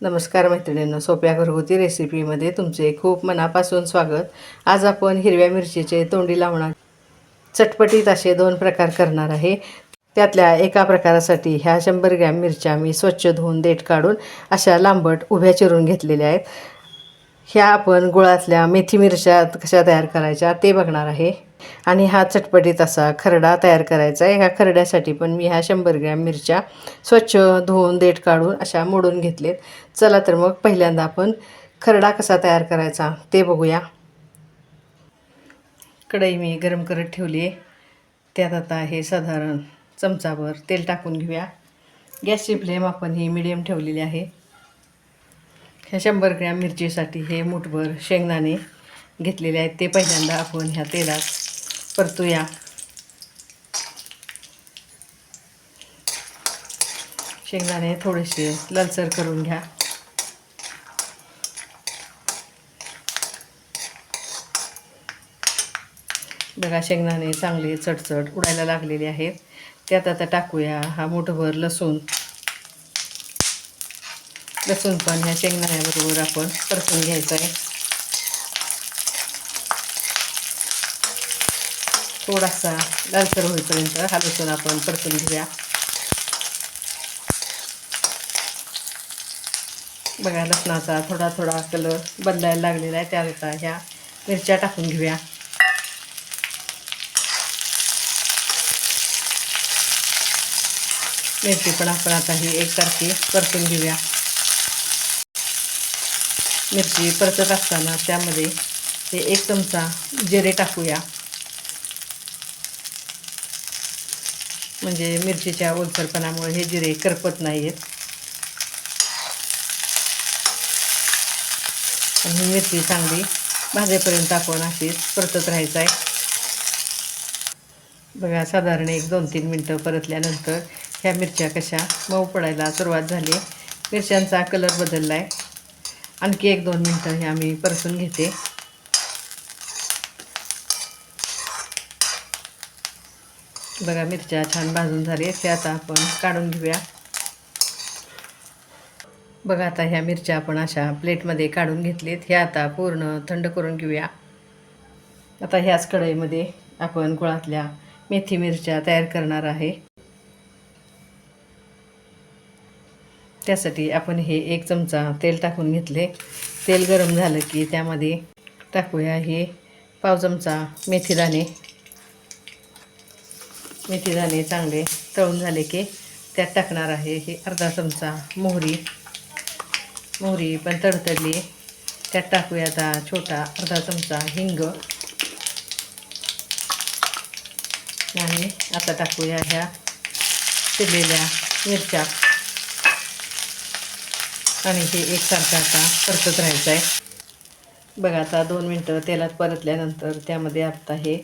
नमस्कार मैत्रिणींनो सोप्या घरगुती रेसिपीमध्ये तुमचे खूप मनापासून स्वागत. आज आपण हिरव्या मिरचीचे तोंडी लावणार. चटपटीत असे दोन प्रकार करणार आहे. त्यातल्या एका प्रकारासाठी ह्या शंभर ग्रॅम मिरच्या मी स्वच्छ धुवून देठ काढून अशा लांबट उभ्या चिरून घेतलेल्या आहेत. ह्या आपण गुळातल्या मेथी मिरच्या कशा तयार करायच्या ते बघणार आहे. आणि हा चटपटीत असा खरडा तयार करायचा आहे. ह्या खरड्यासाठी पण मी ह्या शंभर ग्रॅम मिरच्या स्वच्छ धुवून देठ काढून अशा मोडून घेतलेत. चला तर मग पहिल्यांदा आपण खरडा कसा तयार करायचा ते बघूया. कढई मी गरम करत ठेवली आहे. त्यात आता हे साधारण चमचाभर तेल टाकून घेऊया. गॅसची फ्लेम आपण ही मिडियम ठेवलेली आहे. ह्या शंभर ग्रॅम मिरचीसाठी हे मुठभर शेंगदाणे घेतलेले आहेत. ते पहिल्यांदा आपण ह्या तेलात परतूया. शेंगदाणे थोडेसे लालसर करून घ्या. बघा शेंगदाणे चांगले चटचट उडायला लागलेले आहेत. त्यात आता टाकूया हा मोठभर लसूण. लसूण पण ह्या शेंगदाण्याबरोबर आपण परतून घ्यायचं आहे थोडासा लालसर होईपर्यंत हा लसूण आपण परतून घेऊया. बघा लसणाचा थोडा थोडा कलर बदलायला लागलेला आहे. त्याकरता ह्या मिरच्या टाकून घेऊया. मिरची पण आपण आता ही एकसारखी परतून घेऊया. मिरची परतत असताना त्यामध्ये ते एक चमचा जिरे टाकूया. म्हणजे मिरचीच्या ओलसरपणामुळे हे जिरे करपत नाही आहेत आणि ही मिरची चांगली भाजेपर्यंत आपण अशीच परतत राहायचं आहे. बघा साधारण एक दोन तीन मिनटं परतल्यानंतर ह्या मिरच्या कशा मऊ पडायला सुरुवात झाली. मिरच्यांचा कलर बदलला आहे आणखी एक दोन मिनटं हे आम्ही परतून घेते. बघा मिरच्या छान भाजून झाले ते आता आपण काढून घेऊया. बघा आता ह्या मिरच्या आपण अशा प्लेटमध्ये काढून घेतलेत. ह्या आता पूर्ण थंड करून घेऊया. आता ह्याच कढईमध्ये आपण गुळातल्या मेथी मिरच्या तयार करणार आहे. त्यासाठी आपण हे एक चमचा तेल टाकून घेतले. तेल गरम झालं की त्यामध्ये टाकूया हे पाव चमचा मेथीदाणे. मेथी मेथीदाणे चांगले तळून झाले की त्यात टाकणार आहे हे अर्धा चमचा मोहरी. मोहरी पण तडतडली. त्यात टाकूया आता छोटा अर्धा चमचा हिंग. आणि आता टाकूया ह्या चिरलेल्या मिरच्या. आणि हे एकसारखं आता परतत राहायचं आहे बघा आता दोन मिनटं तेलात परतल्यानंतर त्यामध्ये आता हे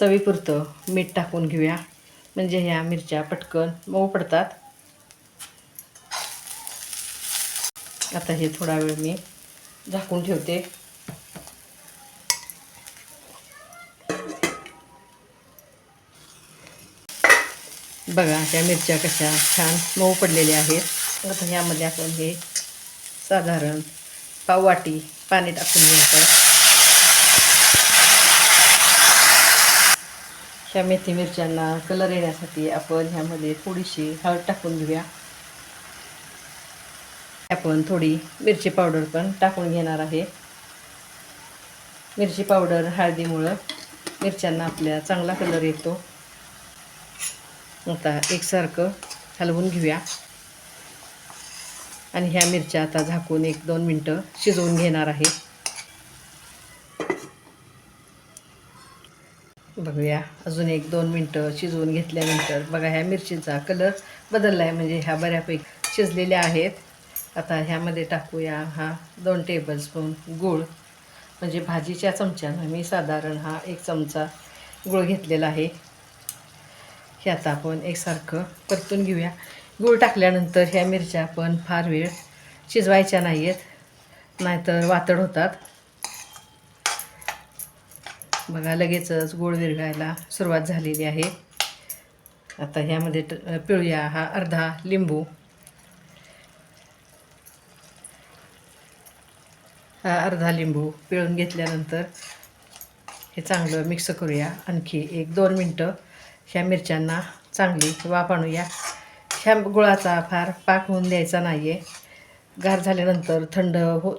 चवीपुरतं मीठ टाकून घेऊया. म्हणजे ह्या मिरच्या पटकन मऊ पडतात. आता हे थोडा वेळ मी झाकून ठेवते. बघा त्या मिरच्या कशा छान मऊ पडलेल्या आहेत. आता ह्यामध्ये आपण हे साधारण पाव वाटी पाणी टाकून घ्यायचं. ह्या मेथी मिरच्यांना कलर येण्यासाठी आपण ह्यामध्ये थोडीशी हळद टाकून घेऊया. आपण थोडी मिरची पावडर पण टाकून घेणार आहे. मिरची पावडर हळदीमुळं मिरच्यांना आपल्या चांगला कलर येतो. आता एकसारखं हलवून घेऊया. आणि ह्या मिरच्या आता झाकून एक दोन मिनटं शिजवून घेणार आहे. बघूया. अजून एक दोन मिनटं शिजवून घेतल्यानंतर बघा ह्या मिरचीचा कलर बदलला आहे म्हणजे ह्या बऱ्यापैकी शिजलेल्या आहेत. आता ह्यामध्ये टाकूया हा दोन टेबलस्पून गूळ. म्हणजे भाजीच्या चमच्यानं मी साधारण हा एक चमचा गूळ घेतलेला आहे. हे आता आपण एकसारखं परतून घेऊया. गूळ टाकल्यानंतर ह्या मिरच्या आपण फार वेळ शिजवायच्या नाही आहेत नाहीतर वातड होतात. बघा लगेचच गूळ विरघायला सुरुवात झालेली आहे. आता ह्यामध्ये ट पिळूया हा अर्धा लिंबू. हा अर्धा लिंबू पिळून घेतल्यानंतर हे चांगलं मिक्स करूया. आणखी एक दोन मिनटं ह्या मिरच्यांना चांगली वाफ आणूया. ह्या गुळाचा फार पाक होऊन द्यायचा नाही आहे गार झाल्यानंतर थंड हो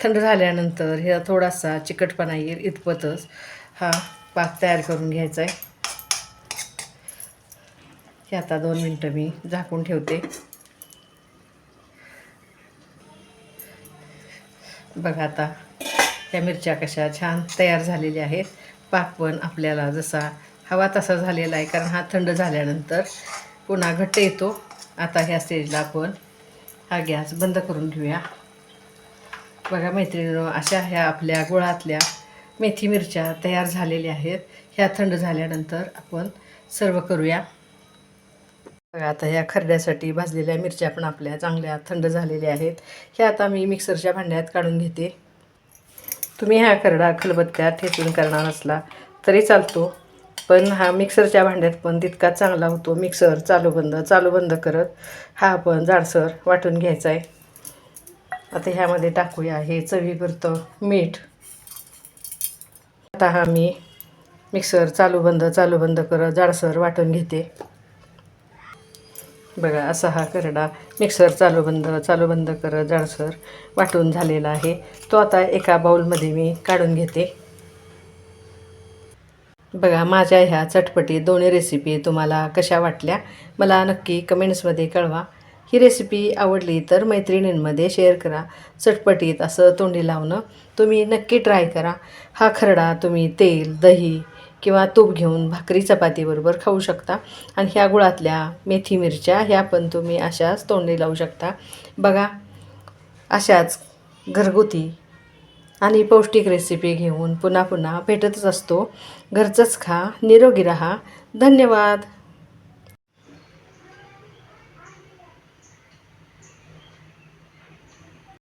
थंड झाल्यानंतर ह्या थोडासा चिकटपणा येईल इतपतच. हा पाक तयार करून घ्यायचा आहे हे आता दोन मिनटं मी झाकून ठेवते. बघा आता या मिरच्या कशा छान तयार झालेल्या आहेत. पाक पण आपल्याला जसा हवा तसा झालेला आहे कारण हा थंड झाल्यानंतर पुन्हा घट्ट येतो. आता ह्या स्टेजला आपण हा गॅस बंद करून घेऊया. बघा मैत्रिणीनो अशा ह्या आपल्या गुळातल्या मेथी मिरच्या तयार झालेल्या आहेत. ह्या थंड झाल्यानंतर आपण सर्व करूया. बघा आता ह्या खरड्यासाठी भाजलेल्या मिरच्या पण आपल्या चांगल्या थंड झालेल्या आहेत. ह्या आता मी मिक्सरच्या भांड्यात काढून घेते. तुम्ही हा खरडा खलबत्त्यात ठेचून करणार असला तरी चालतो पण हा मिक्सरच्या भांड्यात पण तितका चांगला होतो. मिक्सर चालू बंद चालू बंद करत हा आपण जाडसर वाटून घ्यायचा आहे. आता ह्यामध्ये टाकूया हे चवीपुरतं मीठ. आता हा मी मिक्सर चालू बंद चालू बंद करत जाडसर वाटून घेते. बघा असा हा करडा मिक्सर चालू बंद चालू बंद करत जाडसर वाटून झालेला आहे. तो आता एका बाऊलमध्ये मी काढून घेते. बघा माझ्या ह्या चटपटी दोन्ही रेसिपी तुम्हाला कशा वाटल्या? मला नक्की कमेंट्समध्ये कळवा. ही रेसिपी आवडली तर मैत्रिणींमध्ये शेअर करा. चटपटीत असं तोंडी लावणं तुम्ही नक्की ट्राय करा. हा खरडा तुम्ही तेल दही किंवा तूप घेऊन भाकरी चपातीबरोबर खाऊ शकता. आणि ह्या गुळातल्या मेथी मिरच्या ह्या पण तुम्ही अशाच तोंडी लावू शकता. बघा अशाच घरगुती आणि पौष्टिक रेसिपी घेऊन पुन्हा पुन्हा भेटतच असतो. घरचंच खा निरोगी राहा. धन्यवाद!